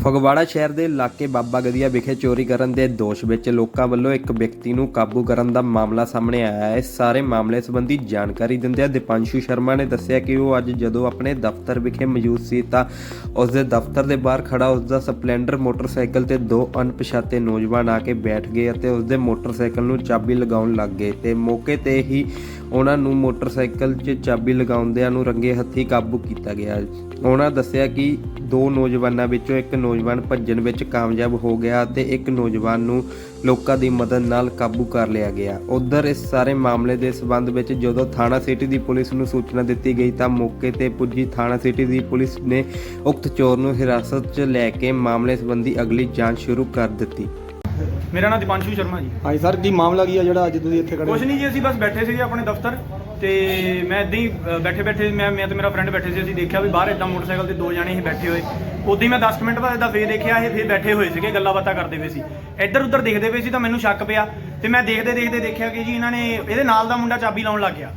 ਫਗਵਾੜਾ ਸ਼ਹਿਰ ਦੇ ਇਲਾਕੇ ਬਾਬਾ ਗਦੀਆ ਵਿਖੇ ਚੋਰੀ ਕਰਨ ਦੇ ਦੋਸ਼ ਵਿੱਚ ਲੋਕਾਂ ਵੱਲੋਂ ਇੱਕ ਵਿਅਕਤੀ ਨੂੰ ਕਾਬੂ ਕਰਨ ਦਾ ਮਾਮਲਾ ਸਾਹਮਣੇ ਆਇਆ ਹੈ। ਇਸ ਸਾਰੇ ਮਾਮਲੇ ਸੰਬੰਧੀ ਜਾਣਕਾਰੀ ਦਿੰਦਿਆਂ ਦੀਪਾਂਸ਼ੂ ਸ਼ਰਮਾ ਨੇ ਦੱਸਿਆ ਕਿ ਉਹ ਅੱਜ ਜਦੋਂ ਆਪਣੇ ਦਫ਼ਤਰ ਵਿਖੇ ਮੌਜੂਦ ਸੀ ਤਾਂ ਉਸ ਦੇ ਦਫ਼ਤਰ ਦੇ ਬਾਹਰ ਖੜਾ ਉਸ ਦਾ ਸਪਲੈਂਡਰ ਮੋਟਰਸਾਈਕਲ ਤੇ ਦੋ ਅਣਪਛਾਤੇ ਨੌਜਵਾਨ ਆ ਕੇ ਬੈਠ ਗਏ ਅਤੇ ਉਸ ਦੇ ਮੋਟਰਸਾਈਕਲ ਨੂੰ ਚਾਬੀ ਲਗਾਉਣ ਲੱਗ ਗਏ ਤੇ ਮੌਕੇ ਤੇ ਹੀ ਉਹਨਾਂ ਨੂੰ ਮੋਟਰਸਾਈਕਲ 'ਚ ਚਾਬੀ ਲਗਾਉਂਦਿਆਂ ਨੂੰ ਰੰਗੇ ਹੱਥੀ ਕਾਬੂ ਕੀਤਾ ਗਿਆ। ਉਹਨਾਂ ਦੱਸਿਆ ਕਿ ਦੋ ਨੌਜਵਾਨਾਂ ਵਿੱਚੋਂ ਇੱਕ ਨੌਜਵਾਨ ਭੱਜਣ ਵਿੱਚ ਕਾਮਯਾਬ ਹੋ ਗਿਆ ਤੇ ਇੱਕ ਨੌਜਵਾਨ ਨੂੰ ਲੋਕਾਂ ਦੀ ਮਦਦ ਨਾਲ ਕਾਬੂ ਕਰ ਲਿਆ ਗਿਆ। ਉਧਰ ਇਸ ਸਾਰੇ ਮਾਮਲੇ ਦੇ ਸਬੰਧ ਵਿੱਚ ਜਦੋਂ ਥਾਣਾ ਸਿਟੀ ਦੀ ਪੁਲਿਸ ਨੂੰ ਸੂਚਨਾ ਦਿੱਤੀ ਗਈ ਤਾਂ ਮੌਕੇ ਤੇ ਪੁੱਜੀ ਥਾਣਾ ਸਿਟੀ ਦੀ ਪੁਲਿਸ ਨੇ ਉਕਤ ਚੋਰ ਨੂੰ ਹਿਰਾਸਤ 'ਚ ਲੈ ਕੇ ਮਾਮਲੇ ਸੰਬੰਧੀ ਅਗਲੀ ਜਾਂਚ ਸ਼ੁਰੂ ਕਰ ਦਿੱਤੀ। ਮੇਰਾ ਨਾਮ ਦੀਪਾਂਸ਼ੂ ਸ਼ਰਮਾ ਜੀ। ਹਾਂਜੀ ਸਰ ਕੀ ਮਾਮਲਾ ਕੀ ਆ ਜਿਹੜਾ ਅੱਜ ਤੁਸੀਂ ਇੱਥੇ ਖੜੇ ਕੁਛ ਨਹੀਂ ਜੀ ਅਸੀਂ ਬਸ ਬੈਠੇ ਸੀਗੇ ਆਪਣੇ ਦਫ਼ਤਰ ਤੇ ਮੈਂ ਇਦਾਂ ਹੀ ਬੈਠੇ ਬੈਠੇ ਮੈਂ ਮੈਂ ਤੇ ਮੇਰਾ ਫਰੈਂਡ ਬੈਠੇ ਸੀ ਅਸੀਂ ਦੇਖਿਆ ਵੀ ਬਾਹਰ ਇਦਾਂ ਮੋਟਰਸਾਈਕਲ ਤੇ ਦੋ ਜਣੇ ਹੀ ਬੈਠੇ ਹੋਏ। ਉਦੋਂ ਹੀ ਮੈਂ 10 ਕੁ ਮਿੰਟ ਬਾਅਦ ਇਦਾਂ ਫੇਰ ਦੇਖਿਆ ਇਹ ਫੇਰ ਬੈਠੇ ਹੋਏ ਸੀਗੇ ਗੱਲਾਂ ਬਾਤਾਂ ਕਰਦੇ ਪਏ ਸੀ। ਇੱਧਰ ਉੱਧਰ ਦੇਖਦੇ ਪਏ ਸੀ ਤਾਂ ਮੈਨੂੰ ਸ਼ੱਕ ਪਿਆ ਤੇ ਮੈਂ ਦੇਖਦੇ ਦੇਖਦੇ ਦੇਖਿਆ ਕਿ ਜੀ ਇਹਨਾਂ ਨੇ ਇਹਦੇ ਨਾਲ ਦਾ ਮੁੰਡਾ ਚਾਬੀ ਲਾਉਣ ਲੱਗ ਗਿਆ।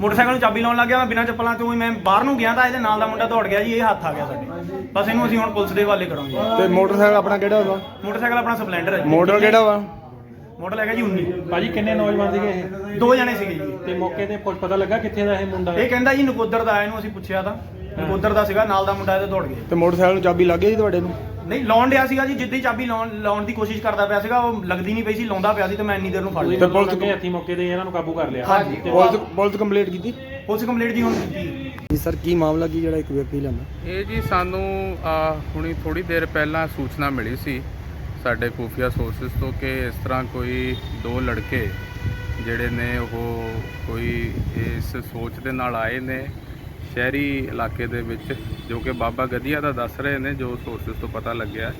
ਮੋਟਰਸਾਈਕਲ ਨੂੰ ਚਾਬੀ ਲਾਉਣ ਲੱਗ ਗਿਆ ਮੈਂ ਬਿਨਾਂ ਚੱਪਲਾਂ ਤੋਂ ਹੀ ਮੈਂ ਬਾਹਰ ਨੂੰ ਗਿਆ ਤਾਂ ਇਹਦੇ ਨਾਲ ਦਾ ਮੁੰਡਾ ਦੌੜ ਗਿਆ ਜੀ ਇਹ ਹੱਥ ਆ ਗਿਆ ਸਾਡੇ। ਬਸ ਇਹਨੂੰ ਅਸੀਂ ਹੁਣ ਪੁਲਿਸ ਦੇ ਹਵਾਲੇ ਕਰਾਂਗੇ। ਤੇ ਮੋਟਰਸਾਈਕਲ ਆਪਣਾ ਕਿਹੜਾ ਵਾ? ਮੋਟਰਸਾਈਕਲ ਆਪਣਾ ਸਪਲੈਂਡਰ ਹੈ ਮਾਡਲ ਕਿਹੜਾ ਵਾ? ਮਾਡਲ ਹੈਗਾ ਜੀ 19 ਭਾਜੀ ਕਿੰਨੇ ਨੌਜਵਾਨ ਸੀਗੇ ਇਹ? ਦੋ ਜਣੇ ਸੀਗੇ ਜੀ। ਤੇ ਮੌਕੇ ਤੇ ਪੁੱਛ ਪਤਾ ਲੱਗਾ ਕਿੱਥੇ ਦਾ ਇਹ ਮੁੰਡਾ? ਇਹ ਕਹਿੰਦਾ ਜੀ ਨਕੋਦਰ ਦਾ ਇਹਨੂੰ ਅਸੀਂ ਪੁੱਛਿਆ ਤਾਂ। ਨਕੋਦਰ ਦਾ ਸੀਗਾ ਨਾਲ ਦਾ ਮੁੰਡਾ ਇਹਦੇ ਦੌੜ ਗਏ। ਤੇ ਮੋਟਰਸਾਈਕਲ ਨੂੰ ਚਾਬੀ ਲੱਗ ਗਈ ਤੁਹਾਡੇ ਨੂੰ? ਨਹੀਂ ਲਾਉਣ ਡਿਆ ਸੀਗਾ ਜੀ ਜਿੱਦਾਂ ਹੀ ਚਾਬੀ ਲਾਉਣ ਲਾਉਣ ਦੀ ਕੋਸ਼ਿਸ਼ ਕਰਦਾ ਪਿਆ ਸੀਗਾ ਉਹ ਲੱਗਦੀ ਨਹੀਂ ਪਈ ਸੀ ਲਾਉਂਦਾ ਪਿਆ ਸੀ ਤੇ ਮੈਂ ਇੰਨੀ ਦੇਰ ਨੂੰ ਫੜ ਲਿਆ। ਤੇ ਪੁਲਿਸ- ਲੱਗੇ ਹੱਥੀ ਮੌਕੇ ਤੇ ਇਹਨਾਂ ਨੂੰ ਕਾਬੂ ਕਰ ਲਿਆ। ਹਾਂਜੀ। ਪੁਲਿਸ ਪੁਲਿਸ ਕੰਪਲੀਟ ਕੀਤੀ? ਪੁਲਿਸ ਕੰਪਲੀਟ ਜੀ ਹੁਣ ਕੀਤੀ। ਜੀ ਸਰ ਕੀ ਮਾਮਲਾ ਕੀ ਜਿਹੜਾ ਇੱਕ ਵਿਅਕਤੀ ਲੈਂਦਾ? ਇਹ ਜੀ ਸਾਨੂੰ ਆ, ਹੁਣੀ ਥੋੜੀ ਦੇਰ ਪਹਿਲਾਂ ਸੂਚਨਾ ਮਿਲੀ ਸੀ ਸਾਡੇ ਖੂਫੀਆ ਸੋਰਸਸ ਤੋਂ ਕਿ ਇਸ ਤਰ੍ਹਾਂ ਕੋਈ ਦੋ ਲੜਕੇ ਜਿਹੜੇ ਨੇ ਉਹ ਕੋਈ ਇਸ ਸੋਚ ਦੇ ਨਾਲ ਆਏ ਨੇ ਸ਼ਹਿਰੀ ਇਲਾਕੇ ਦੇ ਵਿੱਚ ਜੋ ਕਿ ਬਾਬਾ ਗਦੀਆ ਦਾ ਦੱਸ ਰਹੇ ਨੇ ਜੋ ਸੋਰਸਸ ਤੋਂ ਪਤਾ ਲੱਗਿਆ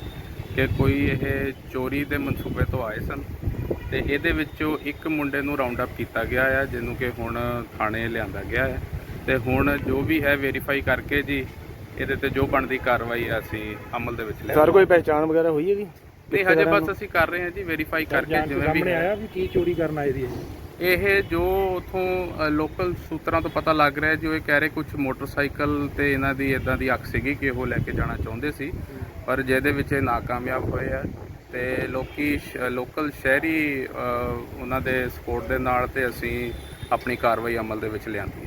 ਕਿ ਕੋਈ ਇਹ ਚੋਰੀ ਦੇ ਮਨਸੂਬੇ ਤੋਂ ਆਏ ਸਨ ਤੇ ਇਹਦੇ ਵਿੱਚੋਂ ਇੱਕ ਮੁੰਡੇ ਨੂੰ ਰਾਉਂਡ ਅਪ ਕੀਤਾ ਗਿਆ ਹੈ ਜਿਹਨੂੰ ਕਿ ਹੁਣ ਥਾਣੇ ਲਿਆਂਦਾ ਗਿਆ ਹੈ ਤੇ ਹੁਣ ਜੋ ਵੀ ਹੈ ਵੈਰੀਫਾਈ ਕਰਕੇ ਜੀ ਇਹਦੇ ਤੇ ਜੋ ਬਣਦੀ ਕਾਰਵਾਈ ਅਸੀਂ ਅਮਲ ਦੇ ਵਿੱਚ ਸਰ ਲਿਆਵਾਂਗੇ ਕੋਈ ਪਹਿਚਾਣ ਵਗੈਰਾ ਹੋਈ ਹੈ ਜੀ ਨਹੀਂ ਹਜੇ ਬਸ ਅਸੀਂ ਕਰ ਰਹੇ ਹਾਂ ਜੀ ਵੈਰੀਫਾਈ ਕਰਕੇ ਜਿਵੇਂ ਵੀ ਸਾਹਮਣੇ। ਆਇਆ ਵੀ ਕੀ ਚੋਰੀ ਕਰਨ ਆਏ ਸੀ ਇਹ ਜੋ ਉਥੋਂ ਲੋਕਲ ਸੂਤਰਾਂ ਤੋਂ ਪਤਾ ਲੱਗ ਰਿਹਾ ਜੋ ਇਹ ਕਹਿ ਰਹੇ ਕੁਝ ਮੋਟਰਸਾਈਕਲ ਤੇ ਇਹਨਾਂ ਦੀ ਇਦਾਂ ਦੀ ਅੱਖ ਸੀਗੀ ਕਿ ਉਹ ਲੈ ਕੇ ਜਾਣਾ ਚਾਹੁੰਦੇ ਸੀ ਪਰ ਜਿਹਦੇ ਵਿੱਚ ਇਹ ਨਾਕਾਮਯਾਬ ਹੋਏ ਆ ਤੇ ਲੋਕੀ ਲੋਕਲ ਸ਼ਹਿਰੀ ਉਹਨਾਂ ਦੇ ਸਪੋਰਟ ਦੇ ਨਾਲ ਤੇ ਅਸੀਂ ਆਪਣੀ ਕਾਰਵਾਈ ਅਮਲ ਦੇ ਵਿੱਚ ਲਿਆਂਦੀ